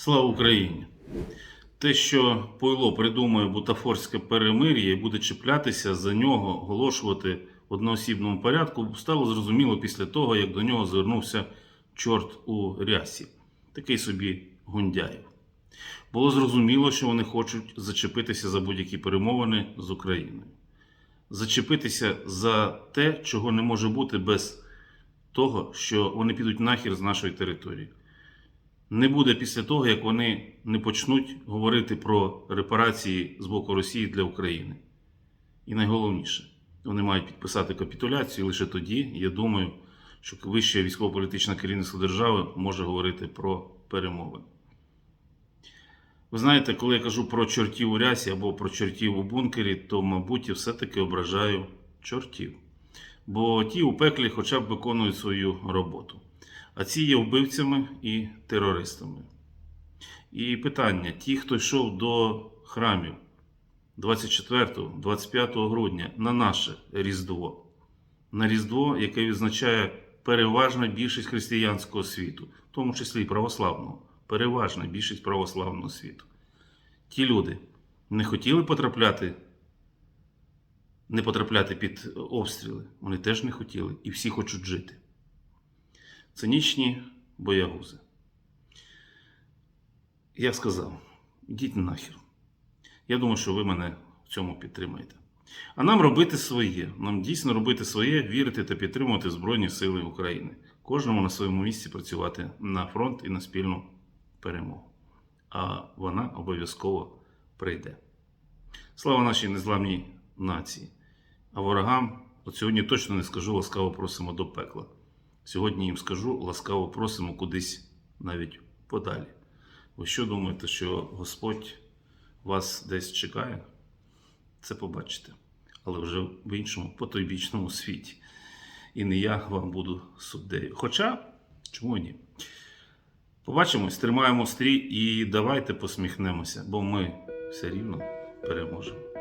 Слава Україні! Те, що Пойло придумує бутафорське перемир'я і буде чіплятися за нього, оголошувати в одноосібному порядку, стало зрозуміло після того, як до нього звернувся чорт у рясі, такий собі Гундяєв. Було зрозуміло, що вони хочуть зачепитися за будь-які перемовини з Україною, зачепитися за те, чого не може бути без того, що вони підуть нахер з нашої території не буде після того, як вони не почнуть говорити про репарації з боку Росії для України. І найголовніше, вони мають підписати капітуляцію. Лише тоді, я думаю, що вище військово-політичне керівництво держави може говорити про перемовини. Ви знаєте, коли я кажу про чортів у рясі або про чортів у бункері, то, мабуть, я все-таки ображаю чортів. Бо ті у пеклі хоча б виконують свою роботу. А ці є вбивцями і терористами. І питання: ті, хто йшов до храмів 24-25 грудня на наше Різдво, на Різдво, яке відзначає переважна більшість християнського світу, в тому числі і православного, переважна більшість православного світу. Ті люди не хотіли потрапляти, не потрапляти під обстріли. Вони теж не хотіли, і всі хочуть жити цинічні боягузи. Я сказав: ідіть нахер. Я думаю, що ви мене в цьому підтримаєте. А нам робити своє. Нам дійсно робити своє, вірити та підтримувати Збройні Сили України. Кожному на своєму місці працювати на фронт і на спільну перемогу. А вона обов'язково прийде. Слава нашій незламній нації. А ворогам, от сьогодні точно не скажу, ласкаво просимо до пекла. Сьогодні їм скажу, ласкаво просимо кудись навіть подалі. Ви що думаєте, що Господь вас десь чекає? Це побачите. Але вже в іншому потойбічному світі. І не я вам буду суддею. Хоча, чому ні? Побачимось, тримаємо стрій і давайте посміхнемося, бо ми все рівно переможемо.